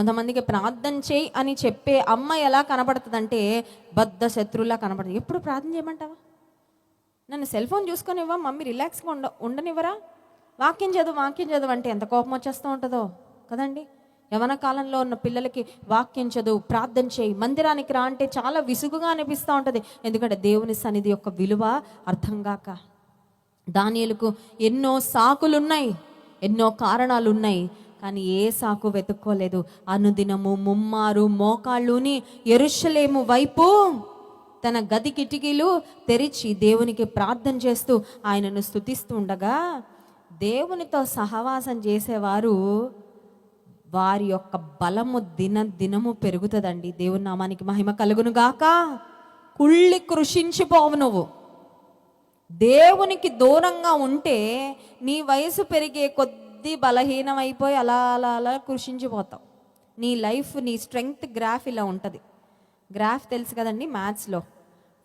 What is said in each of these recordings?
కొంతమందికి ప్రార్థన చేయి అని చెప్పే అమ్మ ఎలా కనబడుతుందంటే బద్ధ శత్రువులా కనపడుతుంది. ఎప్పుడు ప్రార్థన చేయమంటావా? నన్ను సెల్ ఫోన్ చూసుకొనివ్వా మమ్మీ రిలాక్స్గా ఉండ ఉండనివ్వరా? వాక్యం చదువు వాక్యం చదువు అంటే ఎంత కోపం వచ్చేస్తూ ఉంటుందో కదండి. యవన కాలంలో ఉన్న పిల్లలకి వాక్యం చదువు ప్రార్థన చేయి మందిరానికి రా అంటే చాలా విసుగుగా అనిపిస్తూ ఉంటుంది. ఎందుకంటే దేవుని సన్నిధి యొక్క విలువ అర్థం కాక. దానిలకు ఎన్నో సాకులున్నాయి ఎన్నో కారణాలు ఉన్నాయి కానీ ఏ సాకు వెతుక్కోలేదు. అనుదినము ముమ్మారు మోకాళ్ళుని ఎరుషలేము వైపు తన గది కిటికీలు తెరిచి దేవునికి ప్రార్థన చేస్తూ ఆయనను స్తుతిస్తూ ఉండగా దేవునితో సహవాసం చేసేవారు వారి యొక్క బలము దిన దినము పెరుగుతుందండి. దేవుని నామానికి మహిమ కలుగును గాక. కుళ్ళి కృషించిపోవు నువ్వు. దేవునికి దూరంగా ఉంటే నీ వయసు పెరిగే కొద్ది బలహీనమైపోయి అలా అలా అలా కృషించిపోతావు. నీ లైఫ్ నీ స్ట్రెంగ్త్ గ్రాఫ్ ఇలా ఉంటుంది. గ్రాఫ్ తెలుసు కదండి మ్యాథ్స్లో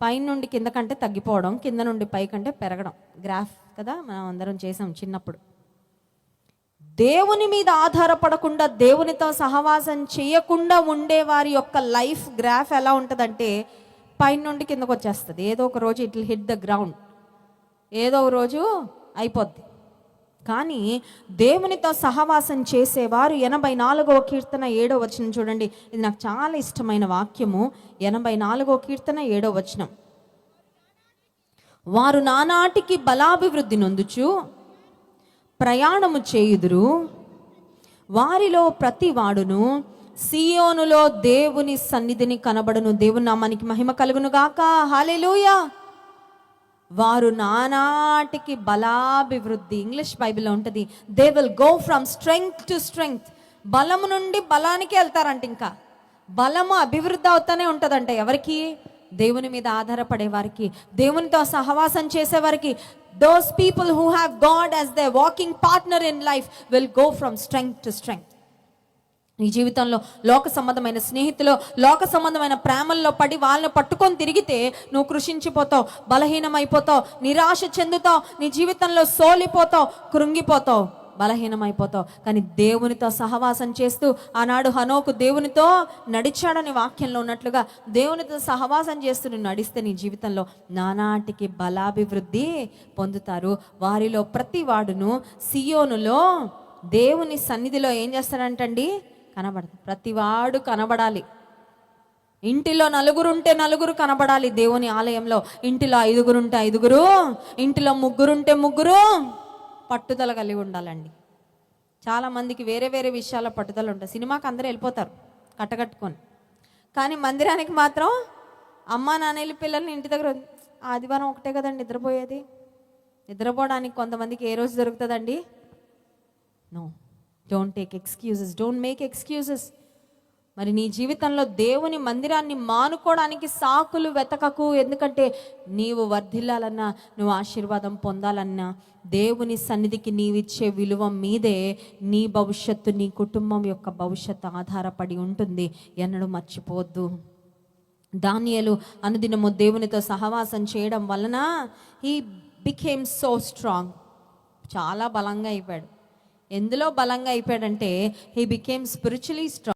పైన నుండి కింద కంటే తగ్గిపోవడం కింద నుండి పై కంటే పెరగడం. గ్రాఫ్ కదా మనం అందరం చేసాం చిన్నప్పుడు. దేవుని మీద ఆధారపడకుండా దేవునితో సహవాసం చేయకుండా ఉండే వారి యొక్క లైఫ్ గ్రాఫ్ ఎలా ఉంటుందంటే పైన నుండి కిందకు వచ్చేస్తుంది ఏదో ఒక రోజు ఇట్ హిట్ ద గ్రౌండ్ ఏదో ఒక రోజు అయిపోద్ది. కానీ దేవునితో సహవాసం చేసేవారు ఎనభై నాలుగవ కీర్తన ఏడో వచనం చూడండి. ఇది నాకు చాలా ఇష్టమైన వాక్యము. ఎనభై నాలుగో కీర్తన ఏడో వచనం. వారు నానాటికి బలాభివృద్ధి నొందుచు ప్రయాణము చేయుదురు. వారిలో ప్రతి వాడును సియోనులో దేవుని సన్నిధిని కనబడును. దేవుని నామానికి మహిమ కలుగును గాక. హాలెలూయా వారు నానాటికి బలాభివృద్ధి. ఇంగ్లీష్ బైబిల్లో ఉంటుంది they will go from strength to strength బలము నుండి బలానికి వెళ్తారంట ఇంకా. బలము అభివృద్ధి అవుతానే ఉంటుందంట ఎవరికి? దేవుని మీద ఆధారపడే వారికి దేవునితో సహవాసం చేసేవారికి those people who have God as the walking partner in life will go from strength to strength నీ జీవితంలో లోక సంబంధమైన స్నేహితులు లోక సంబంధమైన ప్రేమల్లో పడి వాళ్ళని పట్టుకొని తిరిగితే నువ్వు కృషించిపోతావు బలహీనమైపోతావు నిరాశ చెందుతావు నీ జీవితంలో సోలిపోతావు కృంగిపోతావు బలహీనమైపోతావు. కానీ దేవునితో సహవాసం చేస్తూ ఆనాడు హనోకు దేవునితో నడిచాడని వాక్యంలో ఉన్నట్లుగా దేవునితో సహవాసం చేస్తూ నువ్వు నడిస్తే నీ జీవితంలో నానాటికి బలాభివృద్ధి పొందుతారు. వారిలో ప్రతి వాడును సియోనులో దేవుని సన్నిధిలో ఏం చేస్తాడంటండి? కనబడదు. ప్రతివాడు కనబడాలి. ఇంటిలో నలుగురు ఉంటే నలుగురు కనబడాలి దేవుని ఆలయంలో. ఇంటిలో ఐదుగురు ఉంటే ఐదుగురు ఇంటిలో ముగ్గురుంటే ముగ్గురు పట్టుదల కలిగి ఉండాలండి. చాలామందికి వేరే వేరే విషయాల పట్టుదల ఉంటుంది. సినిమాకి అందరూ వెళ్ళిపోతారు కట్టకట్టుకొని. కానీ మందిరానికి మాత్రం అమ్మా నాన్నలు పిల్లల్ని ఇంటి దగ్గర ఆదివారం ఒకటే కదండి నిద్రపోయేది? నిద్రపోవడానికి కొంతమందికి ఏ రోజు దొరుకుతుందండి? No. Don't take excuses don't make excuses మరి నీ జీవితంలో దేవుని మందిరాన్ని మానుకోవడానికి సాకులు వెతకకు. ఎందుకంటే నీవు వర్ధిల్లాలన్నా నువ్వు ఆశీర్వాదం పొందాలన్నా దేవుని సన్నిధికి నీవిచ్చే విలువ మీదే నీ భవిష్యత్తు నీ కుటుంబం యొక్క భవిష్యత్తు ఆధారపడి ఉంటుంది. ఎన్నడూ మర్చిపోవద్దు. దానియలు అనుదినము దేవునితో సహవాసం చేయడం వలన హీ బికేమ్ సో స్ట్రాంగ్ చాలా బలంగా అయిపోయాడు ఎందులో బలంగా అయిపోయాడంటే హీ బికేమ్ స్పిరిచువలీ స్ట్రాంగ్